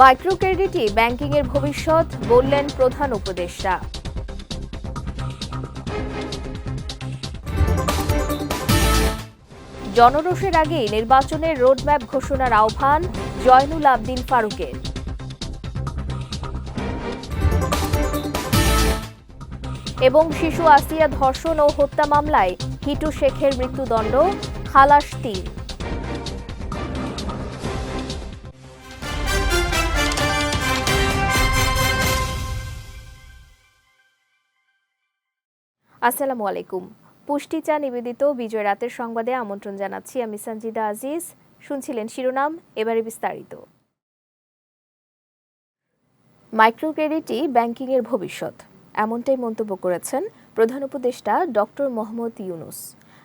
Micro ক্রেডিটই ব্যাংকিংয়ের ভবিষ্যৎ বললেন প্রধান উপদেষ্টা। জনরোষের আগেই নির্বাচনের রোডম্যাপ ঘোষণার আহ্বান জয়নুল আবদিন ফারুকের। এবং শিশু আসিয়া ধর্ষণ ও হত্যা মামলায় হিটু শেখের মৃত্যুদণ্ড, খালাস তিন। আসসালামু আলাইকুম। পুষ্টি চা নিবেদিত বিজয় রাতের সংবাদে আমন্ত্রণ জানাচ্ছি আমি সঞ্জিদা আজিজ। শুনছিলেন শিরোনাম, এবারে বিস্তারিত। মাইক্রো ক্রেডিটই ব্যাংকিংয়ের ভবিষ্যৎ, এমনটাই মন্তব্য করেছেন প্রধান উপদেষ্টা ডক্টর মোহাম্মদ ইউনুস।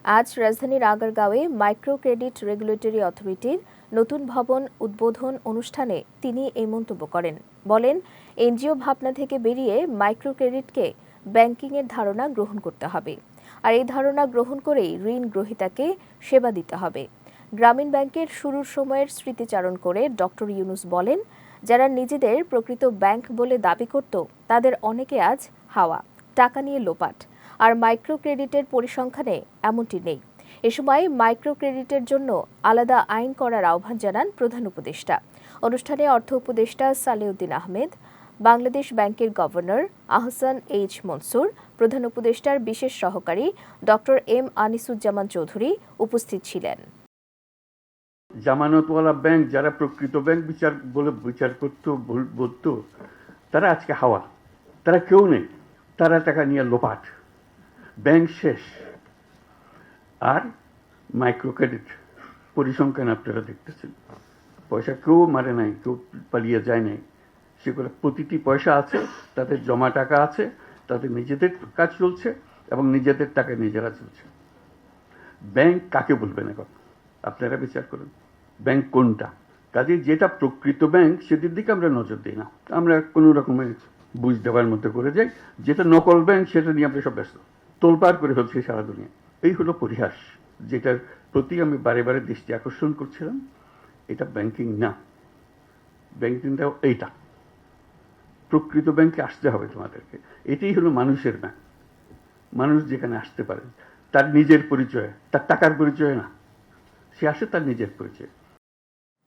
আজ রাজধানীর আগারগাঁওয়ে মাইক্রো ক্রেডিট রেগুলেটরি অথরিটির নতুন ভবন উদ্বোধন অনুষ্ঠানে তিনি এই মন্তব্য করেন। বলেন, এনজিও ভাবনা থেকে বেরিয়ে মাইক্রো ক্রেডিটকে ব্যাংকিংয়ের ধারণা গ্রহণ করতে হবে। আর এই ধারণা গ্রহণ করেই ঋণ গ্রহীতাকে সেবা দিতে হবে। গ্রামীণ ব্যাংকের শুরুর সময়ের স্মৃতিচারণ করে ডক্টর ইউনুস বলেন, যারা নিজেদের প্রকৃত ব্যাংক বলে দাবি করত, তাদের অনেকে আজ হাওয়া, টাকা নিয়ে লোপাট, আর মাইক্রো ক্রেডিটের পরিসংখ্যানে এমনটি নেই। এ সময় মাইক্রো ক্রেডিটের জন্য আলাদা আইন করার আহ্বান জানান প্রধান উপদেষ্টা। অনুষ্ঠানে অর্থ উপদেষ্টা সালেউদ্দিন আহমেদ বাংলাদেশ ব্যাংকের গভর্নর আহসান এইচ মনসুর, প্রধান উপদেষ্টার বিশেষ সহকারী ডক্টর এম আনিসুজ্জামান চৌধুরী উপস্থিত ছিলেন। জামানতওয়ালা ব্যাংক যারা প্রকৃত ব্যাংক বিচার বলে বিচার করতো বলতো, তারা আজকে হাওয়া। তারা কেউ নেই। তারা টাকা নিয়ে লোপাট। ব্যাংক শেষ। আর মাইক্রো ক্রেডিট পরিসংখ্যান আপনারা দেখতেছেন। পয়সা কেউ মারে নাই, কেউ পালিয়ে যায় নাই। সেগুলো প্রতিটি পয়সা আছে, তাদের জমা টাকা আছে, তাদের নিজেদের কাজ চলছে এবং নিজেদের টাকা নিজেরা চলছে। ব্যাংক কাকে বলবেন এখন? আপনারা বিচার করুন। ব্যাংক কোনটা? কাজে যেটা প্রকৃত ব্যাংক সেটির দিকে আমরা নজর দিই না। আমরা কোনো রকমের বুঝ দেওয়ার মধ্যে করে যাই। যেটা নকল ব্যাংক, সেটা নিয়ে আমরা সব ব্যস্ত। তোলপাড় করে ফেলছি সারা দুনিয়া। এই হলো পরিহাস, যেটার প্রতি আমি বারে বারে দৃষ্টি আকর্ষণ করছিলাম। এটা ব্যাংকিং না। ব্যাংকিংটা এইটা। প্রকৃত ব্যাংকে আসতে হবে তোমাদেরকে। এটাই হলো মানুষের ব্যাংক। মানুষ যেখানে আসতে পারে, তার নিজের পরিচয়, তার টাকার পরিচয় না। সে আসে তার নিজের পরিচয়।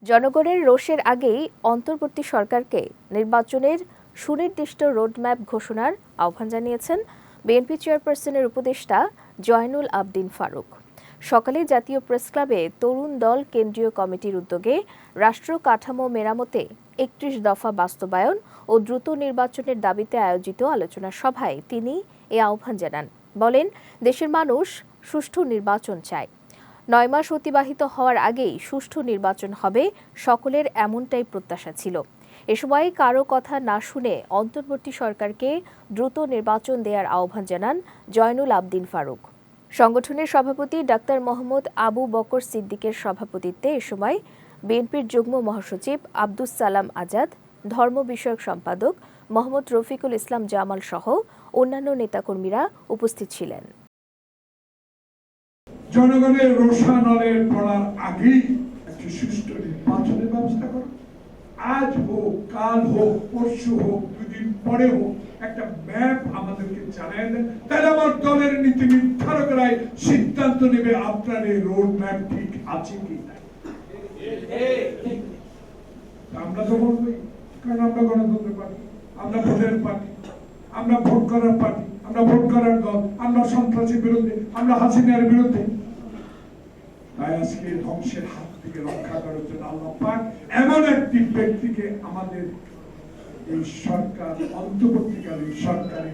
জনগণের রোষের আগেই অন্তর্বর্তী সরকারকে নির্বাচনের সুনির্দিষ্ট রোডম্যাপ ঘোষণার আহ্বান জানিয়েছেন বিএনপি চেয়ারপারসনের উপদেষ্টা জয়নুল আবদিন ফারুক। সকালে জাতীয় প্রেস ক্লাবে তরুণ দল কেন্দ্রীয় কমিটির উদ্যোগে রাষ্ট্র কাঠামো মেরামতে একত্রিশ দফা বাস্তবায়ন ও দ্রুত নির্বাচনের দাবিতে আয়োজিত আলোচনা সভায় তিনি এ আহ্বান জানান। বলেন, দেশের মানুষ সুষ্ঠু নির্বাচন চায়। নয় মাস অতিবাহিত হওয়ার আগেই সুষ্ঠু নির্বাচন হবে সকলের এমনটাই প্রত্যাশা ছিল। এ সময় কারও কথা না শুনে অন্তর্বর্তী সরকারকে দ্রুত নির্বাচন দেওয়ার আহ্বান জানান জয়নুল আবদিন ফারুক। সংগঠনের সভাপতি ডাক্তার মোহাম্মদ আবু বকর সিদ্দিকের সভাপতিত্বে এ সময় বিএনপির যুগ্ম মহাসচিব আব্দুস সালাম আজাদ, ধর্ম বিষয়ক সম্পাদক মোহাম্মদ রফিকুল ইসলাম জামাল সহ অন্যান্য নেতাকর্মীরা উপস্থিত ছিলেন। জনগণের রোষানলে পড়ার আগেই একটি সুষ্ঠু নির্বাচনের ব্যবস্থা করো। আজ হোক, কাল হোক, পরশু হোক, দুদিন পরে হোক, একটা ম্যাপ আমাদেরকে জানাই দেন। তাহলে আমার দলের নীতি নির্ধারকরাই সিদ্ধান্ত নেবে আপনার এই রোড ম্যাপ ঠিক আছে কি নাই আমরা তো বলবই, কারণ আমরা গণতন্ত্র পার্টি, আমরা ভোটের পার্টি, আমরা ভোট করার পার্টি, আমরা ভোট করার দল, আমরা সন্ত্রাসীর বিরুদ্ধে, আমরা হাসিনার বিরুদ্ধে। তাই আজকে ধ্বংসের হাত থেকে রক্ষা করার জন্য আল্লাহ পাক এমন একটি ব্যক্তিকে আমাদের এই সরকার, অন্তর্বর্তীকালীন সরকারে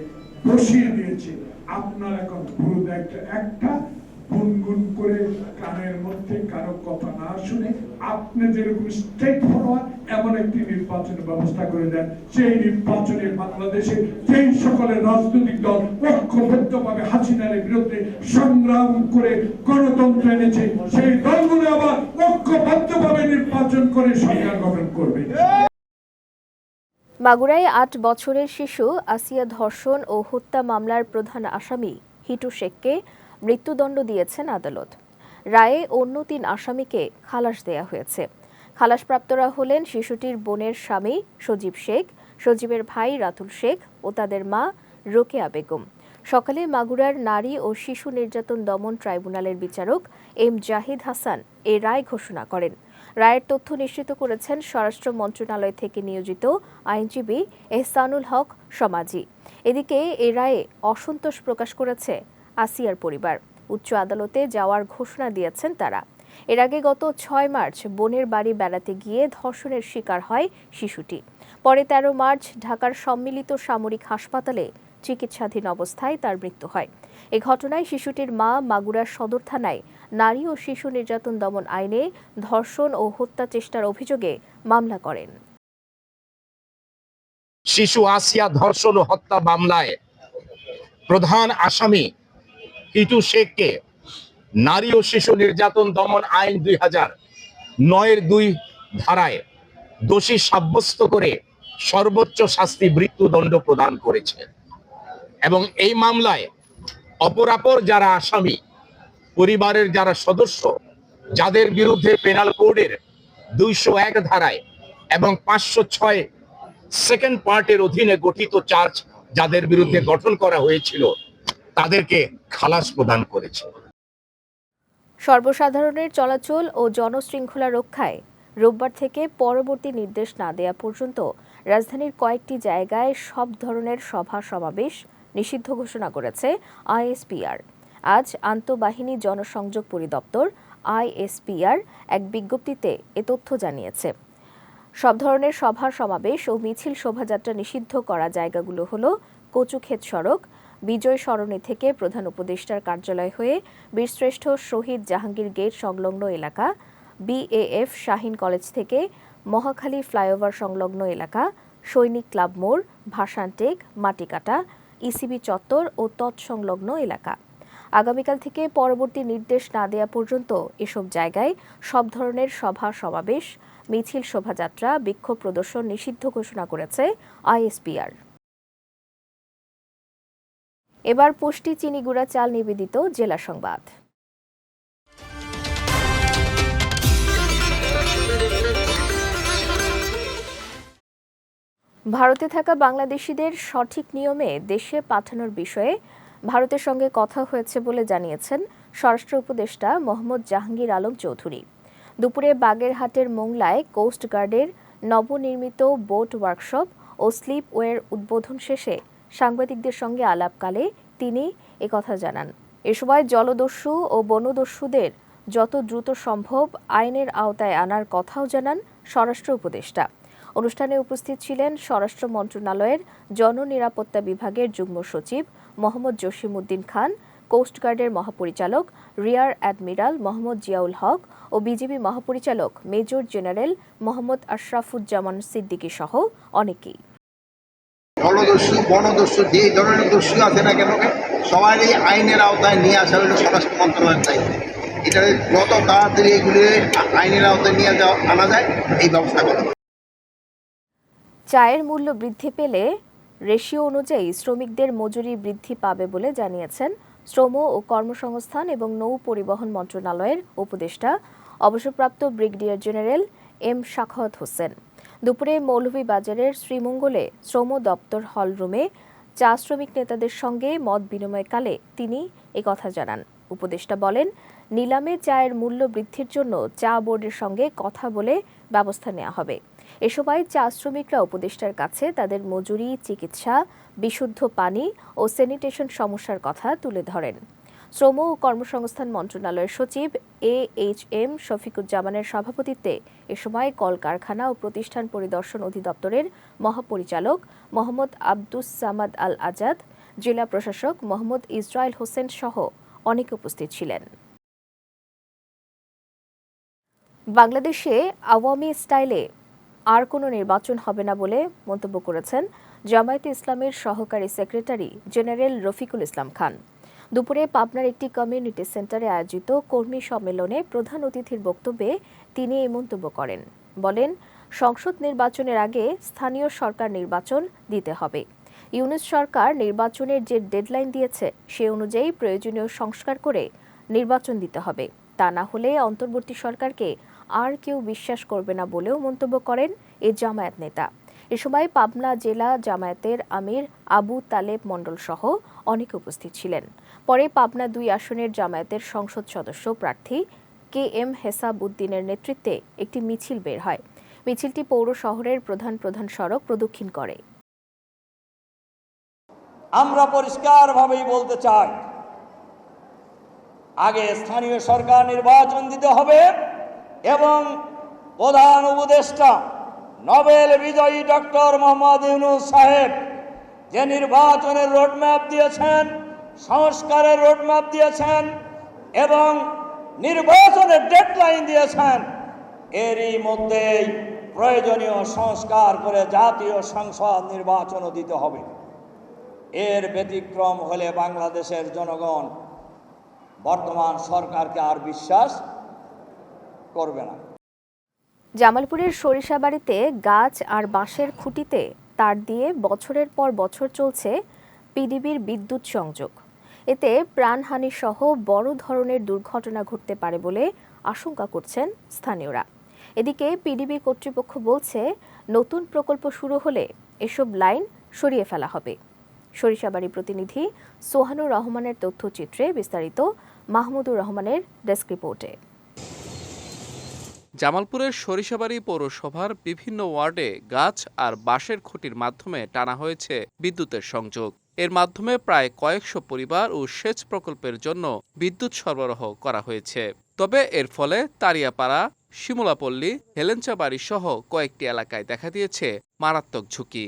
বসিয়ে দিয়েছে। আপনার এখন গুরুদায়িত্ব দায়িত্ব একটা গুনগুন করে কানের মধ্যে কারও কথা না শুনে আপনি যেরকম স্টেট ফরওয়ার্ড এমন একটি নির্বাচন ব্যবস্থা করে দেন। সেই নির্বাচনে বাংলাদেশে যেই সকলের রাজনৈতিক দল ঐক্যবদ্ধভাবে হাসিনার বিরুদ্ধে সংগ্রাম করে গণতন্ত্র এনেছে, সেই দলগুলো আবার ঐক্যবদ্ধভাবে নির্বাচন করে সরকার গঠন করবে। মাগুরায় আট বছরের শিশু, আসিয়া ধর্ষণ ও হত্যা মামলার প্রধান আসামি হিটু শেখকে মৃত্যুদণ্ড দিয়েছেন আদালত। রায়ে অন্য তিন আসামিকে খালাস দেয়া হয়েছে। খালাসপ্রাপ্তরা হলেন শিশুটির বোনের স্বামী সজীব শেখ, সজীবের ভাই রাতুল শেখ ও তাদের মা রোকেয়া বেগম। সকালে মাগুরার নারী ও শিশু নির্যাতন দমন ট্রাইব্যুনালের বিচারক এম জাহিদ হাসান এ রায় ঘোষণা করেন। রায়ের তথ্য নিশ্চিত করেছেন স্বরাষ্ট্র মন্ত্রণালয় থেকে নিয়োজিত আইনজীবী এহসানুল হক সমাজি। এদিকে এ রায়ে অসন্তোষ প্রকাশ করেছে আসিয়ার পরিবার। উচ্চ আদালতে যাওয়ার ঘোষণা দিয়েছেন তারা। এর আগে গত ছয় মার্চ বোনের বাড়ি বেড়াতে গিয়ে ধর্ষণের শিকার হয় শিশুটি। পরে তেরো মার্চ ঢাকার সম্মিলিত সামরিক হাসপাতালে চিকিৎসাধীন অবস্থায় তার মৃত্যু হয়। এ ঘটনায় শিশুটির মা মাগুরার সদর থানায় নারী ও শিশু নির্যাতন দমন আইনে ধর্ষণ ও হত্যা চেষ্টার অভিযোগে মামলা করেন। শিশু আসিয়া ধর্ষণ ও হত্যা মামলায় প্রধান আসামি কিটু শেখকে। নারী ও শিশু নির্যাতন দমন আইন দুই হাজার নয়ের দুই ধারায় দোষী সাব্যস্ত করে সর্বোচ্চ শাস্তি মৃত্যুদণ্ড প্রদান করেছে। এবং এই মামলায় অপরাপর যারা আসামি, পরিবারের যারা সদস্য, যাদের বিরুদ্ধে পেনাল কোডের দুইশো এক ধারায় এবং পাঁচশো ছয় সেকেন্ড পার্টের অধীনে গঠিত চার্জ যাদের বিরুদ্ধে গঠন করা হয়েছিল তাদেরকে খালাস প্রদান করেছে। সর্বসাধারণের চলাচল ও জনশৃঙ্খলা রক্ষায় রোববার থেকে পরবর্তী নির্দেশ না দেয়া পর্যন্ত রাজধানীর কয়েকটি জায়গায় সব ধরনের সভা সমাবেশ নিষিদ্ধ ঘোষণা করেছে আইএসপিআর। আজ আন্তঃবাহিনী জনসংযোগ পরিদপ্তর আইএসপিআর এক বিজ্ঞপ্তিতে এ তথ্য জানিয়েছে। সব ধরনের সভা সমাবেশ ও মিছিল শোভাযাত্রা নিষিদ্ধ করা জায়গাগুলো হলো কচুক্ষেত সড়ক বিজয় সরণি থেকে প্রধান উপদেষ্টার কার্যালয় হয়ে বীরশ্রেষ্ঠ শহীদ জাহাঙ্গীর গেট সংলগ্ন এলাকা বিএএফ শাহিন কলেজ থেকে মহাখালী ফ্লাইওভার সংলগ্ন এলাকা, সৈনিক ক্লাব মোড়, ভাসানটেক, মাটিকাটা ইসিবি চত্বর ও তৎসংলগ্ন এলাকা। আগামীকাল থেকে পরবর্তী নির্দেশ না দেয়া পর্যন্ত এসব জায়গায় সব ধরনের সভা, সমাবেশ, মিছিল, শোভাযাত্রা, বিক্ষোভ প্রদর্শন নিষিদ্ধ ঘোষণা করেছে আইএসপিআর। এবার পুষ্টি চিনিগুড়া চাল নিবেদিত জেলা সংবাদ। ভারতে থাকা বাংলাদেশিদের সঠিক নিয়মে দেশে পাঠানোর বিষয়ে ভারতের সঙ্গে কথা হয়েছে বলে জানিয়েছেন স্বরাষ্ট্র উপদেষ্টা মোহাম্মদ জাহাঙ্গীর আলম চৌধুরী। দুপুরে বাগেরহাটের মোংলায় কোস্ট গার্ডের নবনির্মিত বোট ওয়ার্কশপ ও স্লিপওয়ের উদ্বোধন শেষে সাংবাদিকদের সঙ্গে আলাপকালে তিনি একথা জানান। এ সময় জলদস্যু ও বনদস্যুদের যত দ্রুত সম্ভব আইনের আওতায় আনার কথাও জানান স্বরাষ্ট্র উপদেষ্টা। অনুষ্ঠানে উপস্থিত ছিলেন স্বরাষ্ট্র মন্ত্রণালয়ের জননিরাপত্তা বিভাগের যুগ্ম সচিব মোহাম্মদ জসিমউদ্দিন খান কোস্টগার্ডের মহাপরিচালক রিয়ার অ্যাডমিরাল মোহাম্মদ জিয়াউল হক ও বিজিবি মহাপরিচালক মেজর জেনারেল মোহাম্মদ আশরাফুজ্জামান সিদ্দিকী সহ অনেকেই। জলদস্যু বনদস্যু, যে ধরনের দস্যু আছে না কেন, সবারই আইনের আওতায় নিয়ে আসা হলো স্বরাষ্ট্র মন্ত্রণালয়ের দায়িত্ব এটা যত তাড়াতাড়ি এগুলি আইনের আওতায় নিয়ে যাওয়া, আনা যায়, এই ব্যবস্থা করা। চায়ের মূল্য বৃদ্ধি পেলে রেশিও অনুযায়ী শ্রমিকদের মজুরি বৃদ্ধি পাবে বলে জানিয়েছেন শ্রম ও কর্মসংস্থান এবং নৌ পরিবহন মন্ত্রণালয়ের উপদেষ্টা, অবসরপ্রাপ্ত brigadier general M Shakhawat Hossain. দুপুরে মৌলভীবাজারের শ্রীমঙ্গলে শ্রম দপ্তর হল রুমে চা শ্রমিক নেতাদের সঙ্গে মত বিনিময়কালে তিনি একথা জানান। উপদেষ্টা বলেন, নিলামে চায়ের মূল্য বৃদ্ধির জন্য চা বোর্ডের সঙ্গে কথা বলে ব্যবস্থা নেওয়া হবে। এ সময় চা শ্রমিকরা উপদেষ্টার কাছে তাদের মজুরি, চিকিৎসা, বিশুদ্ধ পানি ও স্যানিটেশন সমস্যার কথা তুলে ধরেন। শ্রম ও কর্মসংস্থান মন্ত্রণালয়ের সচিব এ এইচ এম শফিকুজ্জামানের সভাপতিত্বে এ সময় কলকারখানা ও প্রতিষ্ঠান পরিদর্শন অধিদপ্তরের মহাপরিচালক মোহাম্মদ আব্দুস সামাদ আল আজাদ, জেলা প্রশাসক মোহাম্মদ ইসরায়েল হোসেন সহ অনেকে উপস্থিত ছিলেন। বাংলাদেশে আওয়ামী স্টাইলে আর কোনো নির্বাচন হবে না বলে মন্তব্য করেছেন জামায়াতে ইসলামের সহকারী সেক্রেটারি জেনারেল রফিকুল ইসলাম খান। দুপুরে পাবনার একটি কমিউনিটি সেন্টারে আয়োজিত কর্মী সম্মেলনে প্রধান অতিথির বক্তব্যে তিনি এই মন্তব্য করেন। বলেন, সংসদ নির্বাচনের আগে স্থানীয় সরকার নির্বাচন দিতে হবে। ইউনিস সরকার নির্বাচনের যে ডেডলাইন দিয়েছে, সে অনুযায়ী প্রয়োজনীয় সংস্কার করে নির্বাচন দিতে হবে। তা না হলে অন্তর্বর্তী সরকারকে আর কেউ বিশ্বাস করবে না বলেও মন্তব্য করেন এ জামায়াত নেতা। এ সময় পাবনা জেলা জামায়াতের আমির আবু তালেব মণ্ডল সহ অনেকে উপস্থিত ছিলেন। পরে পাবনা দুই আসনের জামায়াতের সংসদ সদস্য প্রার্থী কে এম হেসাব উদ্দিনের নেতৃত্বে একটি মিছিল বের হয়। মিছিলটি পৌর শহরের প্রধান প্রধান সড়ক প্রদক্ষিণ করে। আমরা পরিষ্কারভাবেই বলতে চাই, আগে স্থানীয় সরকার নির্বাচন দিতে হবে এবং প্রধান উপদেষ্টা নোবেল বিজয়ী ডক্টর মোহাম্মদ ইউনুস সাহেব যে নির্বাচনের রোডম্যাপ দিয়েছেন সংস্কারের রোডম্যাপ দিয়েছেন এবং নির্বাচনের ডেডলাইন দিয়েছেন। এরই মধ্যেই প্রয়োজনীয় সংস্কার করে জাতীয় সংসদ নির্বাচনও দিতে হবে। এর ব্যতিক্রম হলে বাংলাদেশের জনগণ বর্তমান সরকারকে আর বিশ্বাস করবে না। জামালপুরের সরিষাবাড়িতে গাছ আর বাঁশের খুঁটিতে তার দিয়ে বছরের পর বছর চলছে পিডিবির বিদ্যুৎ সংযোগ। এতে প্রাণহানি সহ বড় ধরনের দুর্ঘটনা ঘটতে পারে বলে আশঙ্কা করছেন স্থানীয়রা। এদিকে পিডিবি কর্তৃপক্ষ বলছে, নতুন প্রকল্প শুরু হলে এসব লাইন সরিয়ে ফেলা হবে। সরিষাবাড়ি প্রতিনিধি সোহানুর রহমানের তথ্যচিত্রে বিস্তারিত মাহমুদুর রহমানের ডেস্ক রিপোর্টে। জামালপুরের সরিষাবাড়ি পৌরসভার বিভিন্ন ওয়ার্ডে গাছ আর বাঁশের খুঁটির মাধ্যমে টানা হয়েছে বিদ্যুতের সংযোগ। এর মাধ্যমে প্রায় কয়েকশো পরিবার ও সেচ প্রকল্পের জন্য বিদ্যুৎ সরবরাহ করা হয়েছে। তবে এর ফলে তারিয়াপাড়া, শিমুলাপল্লী, হেলেঞ্চাবাড়ি সহ কয়েকটি এলাকায় দেখা দিয়েছে মারাত্মক ঝুঁকি।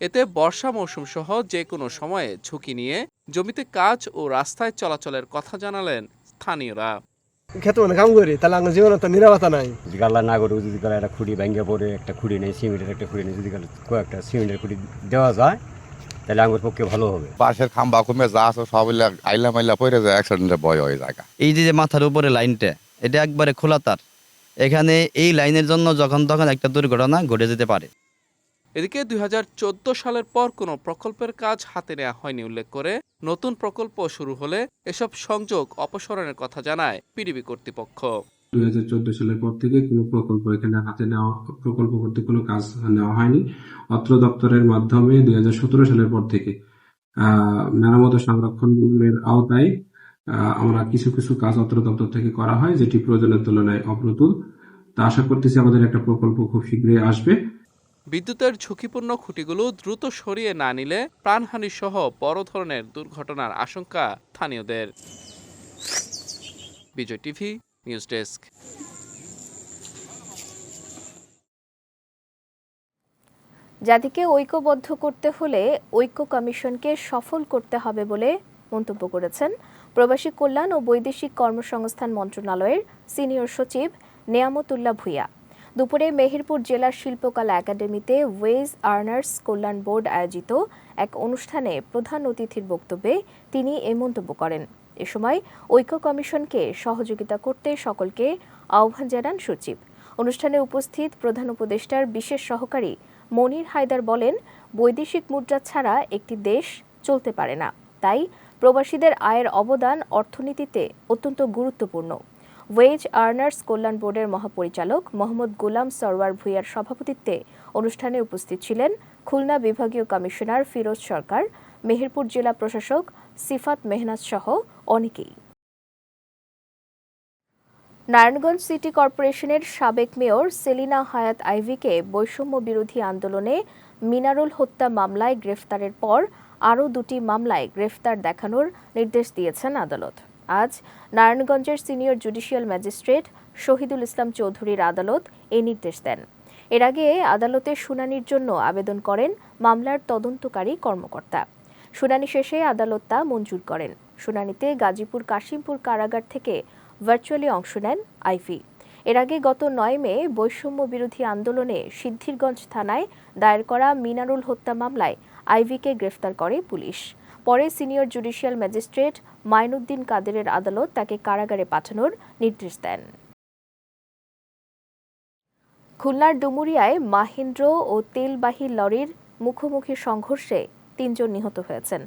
এতে বর্ষা মৌসুম সহ যে কোনো সময়ে ঝুঁকি নিয়ে জমিতে কাজ ও রাস্তায় চলাচলের কথা জানালেন স্থানীয়রা। খেতে মানে কাম করি তাহলে আমার জীবনে তো নিরাপত্তা নাই। যদি গাল্লা না করে যদি গালা একটা খুঁড়ি ভেঙে পড়ে একটা খুঁড়ি নেই সিমেন্টের একটা খুঁড়ি নেই যদি গালা কয়েকটা সিমেন্টের খুঁড়ি দেওয়া যায় তাহলে আমার পক্ষে ভালো হবে। বাঁশের খাম্বা কমে যা আছে সব আইলা মাইলা পড়ে যায় অ্যাক্সিডেন্টের ভয় হয়ে যায় এই যে যে মাথার উপরে লাইনটা এটা একবারে খোলা তার। এখানে এই লাইনের জন্য যখন তখন একটা দুর্ঘটনা ঘটে যেতে পারে। এদিকে দুই হাজার চোদ্দ সালের পর কোনো প্রকল্পের কাজ হাতে নেওয়া হয়নি উল্লেখ করে নতুন প্রকল্প শুরু হলে এসব সংযোগ অপসারণের কথা জানায় পিডিবি কর্তৃপক্ষ। দুই হাজার চোদ্দ সালের পর থেকে কোনো প্রকল্প এখানে হাতে নেওয়া, প্রকল্প করতে কোনো কাজ নেওয়া হয়নি। অত্র দপ্তরের মাধ্যমে দুই হাজার সতেরো সালের পর থেকে মেরামত সংরক্ষণের আওতায় আমরা কিছু কিছু কাজ অত্র দপ্তর থেকে করা হয়, যেটি প্রয়োজনের তুলনায় অপ্রতুল। তা আশা করতেছি আমাদের একটা প্রকল্প খুব শীঘ্রই আসবে। বিদ্যুতের ঝুঁকিপূর্ণ খুঁটিগুলো দ্রুত সরিয়ে না নিলে প্রাণহানি সহ বড় ধরনের দুর্ঘটনার আশঙ্কা স্থানীয়দের। Bijoy TV, news desk. জাতিকে ঐক্যবদ্ধ করতে হলে ঐক্য কমিশনকে সফল করতে হবে বলে মন্তব্য করেছেন প্রবাসী কল্যাণ ও বৈদেশিক কর্মসংস্থান মন্ত্রণালয়ের সিনিয়র সচিব নেয়ামতুল্লাহ ভূঁইয়া। দুপুরে মেহেরপুর জেলার শিল্পকলা একাডেমিতে ওয়েজ আর্নার্স কল্যাণ বোর্ড আয়োজিত এক অনুষ্ঠানে প্রধান অতিথির বক্তব্যে তিনি এ মন্তব্য করেন। এ সময় ঐক্য কমিশনকে সহযোগিতা করতে সকলকে আহ্বান জানান সচিব। অনুষ্ঠানে উপস্থিত প্রধান উপদেষ্টার বিশেষ সহকারী মনির হায়দার বলেন, বৈদেশিক মুদ্রা ছাড়া একটি দেশ চলতে পারে না। তাই প্রবাসীদের আয়ের অবদান অর্থনীতিতে অত্যন্ত গুরুত্বপূর্ণ। ওয়েজ আর্নার্স কল্যাণ বোর্ডের মহাপরিচালক মোহাম্মদ গোলাম সরওয়ার ভুইয়ার সভাপতিত্বে অনুষ্ঠানে উপস্থিত ছিলেন খুলনা বিভাগীয় কমিশনার ফিরোজ সরকার, মেহেরপুর জেলা প্রশাসক সিফাত মেহনাজ সহ অনেকেই। নারায়ণগঞ্জ সিটি কর্পোরেশনের সাবেক মেয়র সেলিনা হায়াত আইভিকে বৈষম্য বিরোধী আন্দোলনে মিনারুল হত্যা মামলায় গ্রেফতারের পর আরও দুটি মামলায় গ্রেফতার দেখানোর নির্দেশ দিয়েছেন আদালত। আজ নারায়ণগঞ্জের senior judicial magistrate Shahidul Islam চৌধুরীর আদালত এই নির্দেশ দেন। এর আগে আদালতে শুনানির জন্য আবেদন করেন মামলার তদন্তকারী কর্মকর্তা। শুনানি শেষে আদালত তা মঞ্জুর করেন। শুনানিতে গাজীপুর কাশিমপুর কারাগার থেকে ভার্চুয়ালি অংশ নেন আইভি। এর আগে গত নয় মে বৈষম্য বিরোধী আন্দোলনে সিদ্ধিরগঞ্জ থানায় দায়ের করা মিনারুল হত্যা মামলায় আইভিকে গ্রেফতার করে পুলিশ। পরে সিনিয়র জুডিশিয়াল ম্যাজিস্ট্রেট মাইনুদ্দিন কাদেরের আদালত তাকে কারাগারে পাঠানোর নির্দেশ দেন। খুলনার ডুমুরিয়ায় মাহেন্দ্র ও তেলবাহী লরির মুখোমুখি সংঘর্ষে তিনজন নিহত হয়েছেন।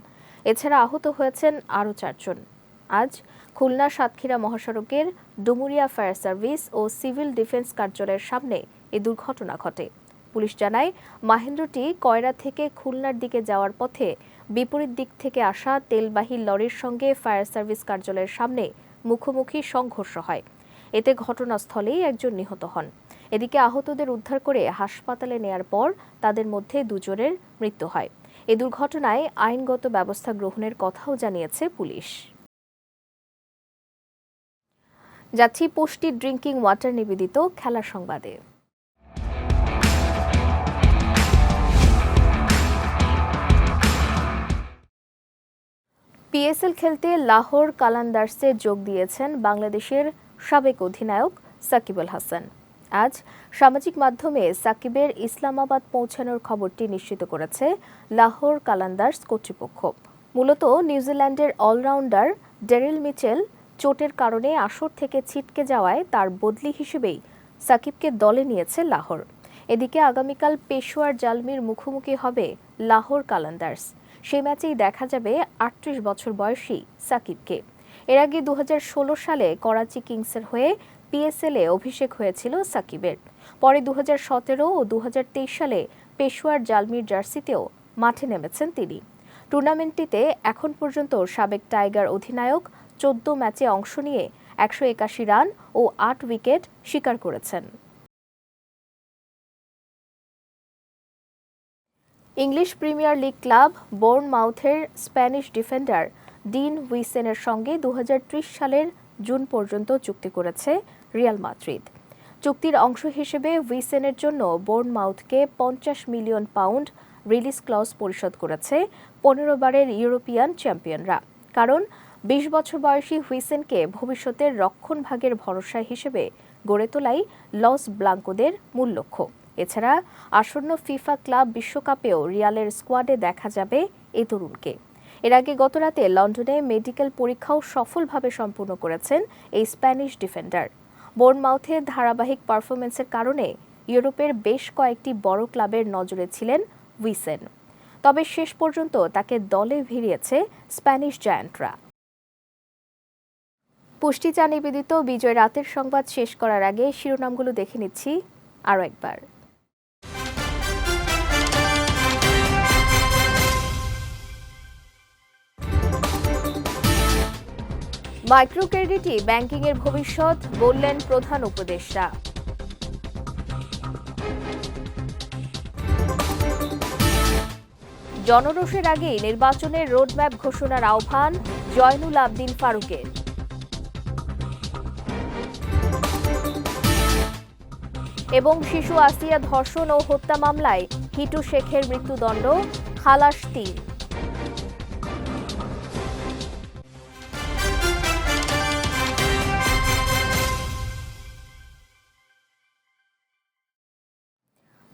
এছাড়া আহত হয়েছেন আরও চারজন। আজ খুলনা সাতক্ষীরা মহাসড়কের ডুমুরিয়া ফায়ার সার্ভিস ও সিভিল ডিফেন্স কার্যালয়ের সামনে এ দুর্ঘটনা ঘটে। পুলিশ জানায়, মাহেন্দ্রটি কয়রা থেকে খুলনার দিকে যাওয়ার পথে বিপরীত দিক থেকে আসা তেলবাহী লরির সঙ্গে ফায়ার সার্ভিস কার্যালয়ের সামনে মুখোমুখি সংঘর্ষ হয়। এতে ঘটনাস্থলেই একজন নিহত হন। এদিকে আহতদের উদ্ধার করে হাসপাতালে নেয়ার পর তাদের মধ্যে দুজনের মৃত্যু হয়। এ দুর্ঘটনায় আইনগত ব্যবস্থা গ্রহণের কথাও জানিয়েছে পুলিশ। যাচ্ছি পুষ্টি ড্রিঙ্কিং ওয়াটার নিবেদিত খেলার সংবাদে। পিএসএল খেলতে লাহোর কালান্দার্সে যোগ দিয়েছেন বাংলাদেশের সাবেক অধিনায়ক সাকিব আল হাসান। আজ সামাজিক মাধ্যমে সাকিবের ইসলামাবাদ পৌঁছানোর খবরটি নিশ্চিত করেছে লাহোর কালান্দার্স কর্তৃপক্ষ। মূলত নিউজিল্যান্ডের অলরাউন্ডার ডেরিল মিচেল চোটের কারণে আসর থেকে ছিটকে যাওয়ায় তার বদলি হিসেবেই সাকিবকে দলে নিয়েছে লাহোর। এদিকে আগামীকাল পেশোয়ার জালমির মুখোমুখি হবে লাহোর কালান্দার্স। সে ম্যাচেই দেখা যাবে আটত্রিশ বছর বয়সী সাকিবকে। এর আগে দু হাজার ষোলো সালে করাচি কিংসের হয়ে পিএসএলে অভিষেক হয়েছিল সাকিবের। পরে দু হাজার সতেরো ও দু হাজার তেইশ সালে পেশোয়ার জালমির জার্সিতেও মাঠে নেমেছেন তিনি। টুর্নামেন্টটিতে এখন পর্যন্ত সাবেক টাইগার অধিনায়ক চোদ্দ ম্যাচে অংশ নিয়ে একশো একাশি রান ও আট উইকেট শিকার করেছেন। ইংলিশ প্রিমিয়ার লিগ ক্লাব বোর্নমাউথের স্প্যানিশ ডিফেন্ডার ডিন উইসেনের সঙ্গে দু হাজার ত্রিশ সালের জুন পর্যন্ত চুক্তি করেছে রিয়াল মাদ্রিদ। চুক্তির অংশ হিসেবে উইসেনের জন্য বোর্নমাউথকে পঞ্চাশ মিলিয়ন পাউন্ড রিলিজ ক্লজ পরিশোধ করেছে পনেরো বারের ইউরোপিয়ান চ্যাম্পিয়নরা। কারণ, বিশ বছর বয়সী হুইসেনকে ভবিষ্যতের রক্ষণভাগের ভরসা হিসেবে গড়ে তোলাই লস ব্লাঙ্কোদের মূল লক্ষ্য। এছাড়া আসন্ন ফিফা ক্লাব বিশ্বকাপেও রিয়ালের স্কোয়াডে দেখা যাবে এই তরুণকে। এর আগে গতরাতে লন্ডনে মেডিকেল পরীক্ষাও সফলভাবে সম্পূর্ণ করেছেন এই স্প্যানিশ ডিফেন্ডার। বোর্নমাউথে ধারাবাহিক পারফরমেন্সের কারণে ইউরোপের বেশ কয়েকটি বড় ক্লাবের নজরে ছিলেন উইসেন। তবে শেষ পর্যন্ত তাকে দলে ভিড়িয়েছে স্প্যানিশ জায়ান্টরা। পুষ্টি চা নিবেদিত বিজয় রাতের সংবাদ শেষ করার আগে শিরোনামগুলো দেখে নিচ্ছি আরও একবার। মাইক্রো ক্রেডিটই ব্যাংকিংয়ের ভবিষ্যৎ, বললেন প্রধান উপদেষ্টা। জনরোষের আগেই নির্বাচনের রোডম্যাপ ঘোষণার আহ্বান জয়নুল আবদিন ফারুকের। এবং শিশু আসিয়া ধর্ষণ ও হত্যা মামলায় হিটু শেখের মৃত্যুদণ্ড, খালাস তিন।